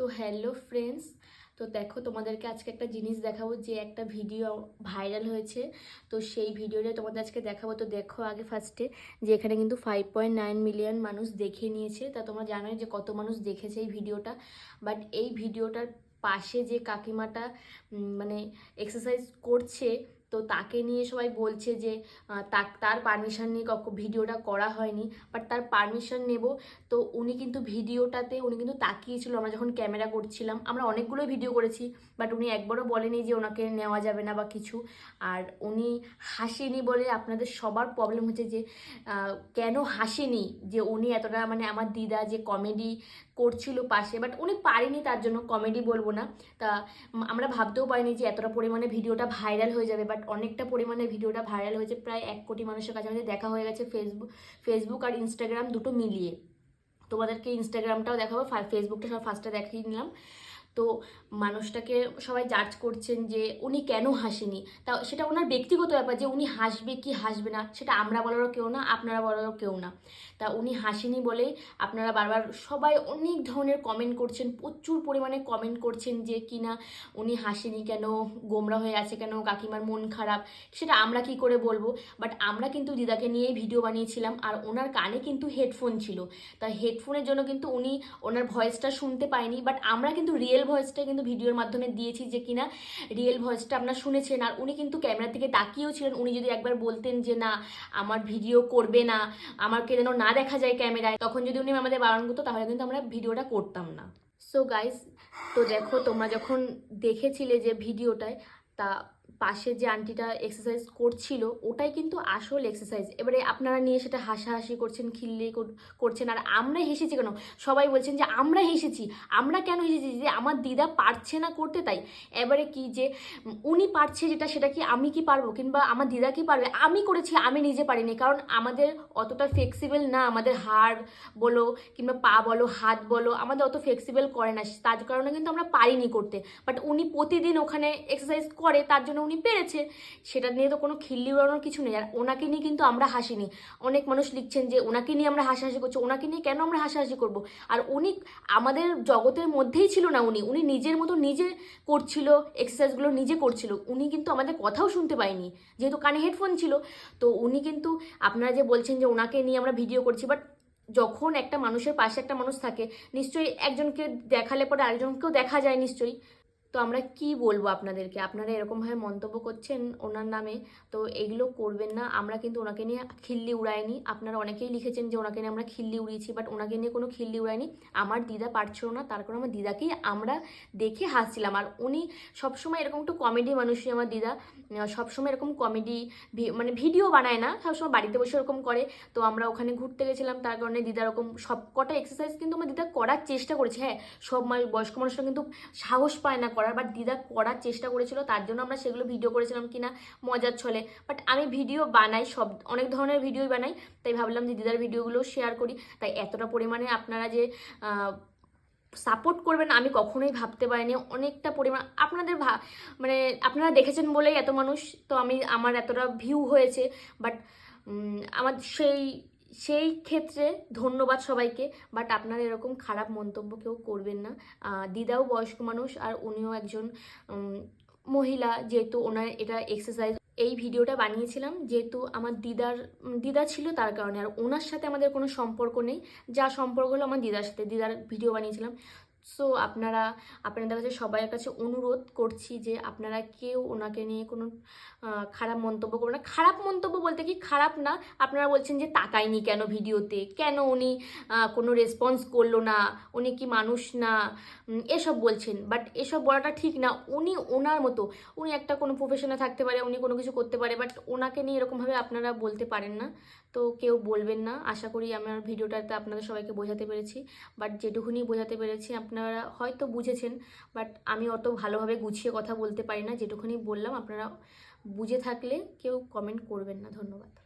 তো hello friends তো দেখো তোমাদেরকে আজকে একটা জিনিস দেখাবো যে একটা ভিডিও ভাইরাল হয়েছে। তো সেই ভিডিওটা তোমাদের আজকে দেখাবো। তো দেখো আগে ফার্স্টে যে এখানে কিন্তু ফাইভ পয়েন্ট নাইন মিলিয়ন মানুষ দেখে নিয়েছে। তা তোমরা জানোই যে কত মানুষ দেখেছে এই ভিডিওটা বাট এই ভিডিওটার পাশে যে কাকিমাটা মানে এক্সারসাইজ করছে তো তাকে নিয়ে সবাই বলছে যে তার পারমিশন নিয়ে ভিডিওটা করা হয়নি বাট তার পারমিশন নেব। তো উনি কিন্তু ভিডিওটাতে, উনি কিন্তু তাকিয়েছিল। আমরা যখন ক্যামেরা করছিলাম, আমরা অনেকগুলো ভিডিও করেছি বাট উনি একবারও বলেনি যে ওনাকে নেওয়া যাবে না বা কিছু। আর উনি হাসেনি বলে আপনাদের সবার প্রবলেম হচ্ছে যে কেন হাসেনি? যে উনি এতটা মানে আমার দিদা যে কমেডি করছিল পাশে বাট উনি পারেনি তার জন্য কমেডি বলব না। তা, আমরা ভাবতেও পারিনি যে এতটা পরিমাণে ভিডিওটা ভাইরাল হয়ে যাবে বাট অনেকটা পরিমাণে ভিডিওটা ভাইরাল হয়েছে, প্রায় এক কোটি মানুষের কাছে আমাদের দেখা হয়ে গেছে ফেসবুক ফেসবুক আর ইনস্টাগ্রাম দুটো মিলিয়ে। তোমাদেরকে ইনস্টাগ্রামটাও দেখাবো ফেসবুকটা সব ফার্স্টে দেখিয়ে নিলাম। তো মানুষটাকে সবাই জাজ করছেন যে উনি কেন হাসেনি। তা সেটা ওনার ব্যক্তিগত ব্যাপার যে উনি হাসবে কি হাসবে না, সেটা আমরা বলারও কেউ না, আপনারা বলারও কেউ না। তা উনি হাসেনি বলেই আপনারা বারবার সবাই অনেক ধরনের কমেন্ট করছেন, প্রচুর পরিমাণে কমেন্ট করছেন যে কি না উনি হাসেনি কেন, গোমরা হয়ে আছে কেন, কাকিমার মন খারাপ, সেটা আমরা কি করে বলব? বাট আমরা কিন্তু দিদাকে নিয়েই ভিডিও বানিয়েছিলাম আর ওনার কানে কিন্তু হেডফোন ছিল। তা হেডফোনের জন্য কিন্তু উনি ওনার ভয়েসটা শুনতে পায়নি বাট আমরা কিন্তু রিয়েল ভয়েসটা কিন্তু ভিডিওর মাধ্যমে দিয়েছি যে কিনা রিয়েল ভয়েসটা আপনার শুনেছেন। আর উনি কিন্তু ক্যামেরার থেকে তাকিয়েও ছিলেন। উনি যদি একবার বলতেন যে, না, আমার ভিডিও করবে না, আমাকে যেন না দেখা যায় ক্যামেরায় তখন যদি উনি আমাদের বারণ করতো, তাহলে কিন্তু আমরা ভিডিওটা করতাম না। সো গাইস তো দেখো, তোমরা যখন দেখেছিলে যে ভিডিওটায়, তা পাশে যে আন্টিটা এক্সারসাইজ করছিল, ওটাই কিন্তু আসল এক্সারসাইজ এবারে আপনারা নিয়ে সেটা হাসাহাসি করছেন, খিল্লি করছেন, আর আমরা হেসেছি কেন? সবাই বলছেন যে, আমরা হেসেছি। আমরা কেন হেসেছি? যে আমার দিদা পারছে না করতে তাই। এবারে কি যে, উনি পারছে যেটা, সেটা কি আমি কি পারব? কিংবা আমার দিদা কি পারবে? আমি করেছি, আমি নিজে পারিনি। কারণ আমাদের অতটা ফ্লেক্সিবল না, আমাদের হাড় বলো, কিংবা পা বলো, হাত বলো, আমাদের অত ফ্লেক্সিবল করে না। তার কারণে কিন্তু আমরা পারিনি করতে। বাট উনি প্রতিদিন ওখানে এক্সারসাইজ করে, তার জন্য উনি পেরেছে, সেটা নিয়ে তো কোনো খিল্লি উড়ানোর কিছু নেই। আর ওনাকে নিয়ে কিন্তু আমরা হাসিনি। অনেক মানুষ লিখছেন যে, ওনাকে নিয়ে আমরা হাসাহাসি করছি, ওনাকে নিয়ে কেন আমরা হাসাহাসি করব? আর উনি আমাদের জগতের মধ্যেই ছিল না উনি। উনি নিজের মতো নিজে করছিল এক্সারসাইজগুলো নিজে করছিল। উনি কিন্তু আমাদের কথাও শুনতে পায়নি, যেহেতু কানে হেডফোন ছিল। তো উনি কিন্তু আপনারা যে বলছেন যে, ওনাকে নিয়ে আমরা ভিডিও করছি বাট যখন একটা মানুষের পাশে একটা মানুষ থাকে, নিশ্চয়ই একজনকে দেখালে পরে আরেকজনকেও দেখা যায় নিশ্চয়ই। তো আমরা কি বলব আপনাদেরকে? আপনারা এরকমভাবে মন্তব্য করছেন ওনার নামে, তো এগুলো করবেন না। আমরা কিন্তু ওনাকে নিয়ে খিল্লি উড়াইনি। আপনারা অনেকেই লিখেছেন যে ওনাকে নিয়ে আমরা খিল্লি উড়িয়েছি বাট ওনাকে নিয়ে কোনো খিল্লি উড়াইনি। আমার দিদা পারছিল না, তার কারণে আমার দিদাকেই আমরা দেখে হাসছিলাম। আর উনি সবসময় এরকম একটু কমেডি মানুষই আমার দিদা। সবসময় এরকম কমেডি মানে ভিডিও বানায় না, সবসময় বাড়িতে বসে এরকম করে। তো আমরা ওখানে ঘুরতে গেছিলাম, তার কারণে দিদা এরকম সব কটা এক্সারসাইজ কিন্তু আমার দিদা করার চেষ্টা করেছে। হ্যাঁ সব বয়স্ক মানুষরা কিন্তু সাহস পায় না করার বাট দিদা করার চেষ্টা করেছিল, তার জন্য আমরা সেগুলো ভিডিও করেছিলাম কিনা মজার ছলে। বাট আমি ভিডিও বানাই, সব, অনেক ধরনের ভিডিওই বানাই, তাই ভাবলাম যে দিদার ভিডিওগুলো শেয়ার করি। তাই এতটা পরিমাণে আপনারা যে সাপোর্ট করবেন আমি কখনোই ভাবতে পারিনি। অনেকটা পরিমাণ, আপনাদের ভা মানে আপনারা দেখেছেন বলেই এত মানুষ, তো আমি, আমার এতটা ভিউ হয়েছে। বাট আমার সেই সেই ক্ষেত্রে ধন্যবাদ সবাইকে বাট আপনারা এরকম খারাপ মন্তব্য কেউ করবেন না। দিদাও বয়স্ক মানুষ আর উনিও একজন মহিলা, যেহেতু ওনার এটা এক্সারসাইজ এই ভিডিওটা বানিয়েছিলাম, যেহেতু আমার দিদার, দিদা ছিল তার কারণে, আর ওনার সাথে আমাদের কোনো সম্পর্ক নেই। যা সম্পর্ক হলো আমার দিদার সাথে, দিদার ভিডিও বানিয়েছিলাম। সো আপনারা, আপনাদের কাছে সবার কাছে অনুরোধ করছি যে আপনারা কেউ ওনাকে নিয়ে কোনো খারাপ মন্তব্য করবেন না। খারাপ মন্তব্য বলতে কি খারাপ না, আপনারা বলছেন যে তাকায়নি কেন ভিডিওতে? কেন উনি কোনো রেসপন্স করল না? উনি কি মানুষ না? এসব বলছেন। বাট এসব বলাটা ঠিক না। উনি ওনার মতো, উনি একটা কোনো প্রফেশনে থাকতে পারে, উনি কোনো কিছু করতে পারে বাট ওনাকে নিয়ে এরকমভাবে আপনারা বলতে পারেন না। তো কেউ বলবেন না। আশা করি আমার ভিডিওটাতে আপনাদের সবাইকে বোঝাতে পেরেছি। বাট যেটুকুনি বোঝাতে পেরেছি আপনারা হয়তো বুঝেছেন বাট আমি অত ভালোভাবে গুছিয়ে কথা বলতে পারি না। যেটুকুনি বললাম, আপনারা বুঝে থাকলে কেউ কমেন্ট করবেন না। ধন্যবাদ।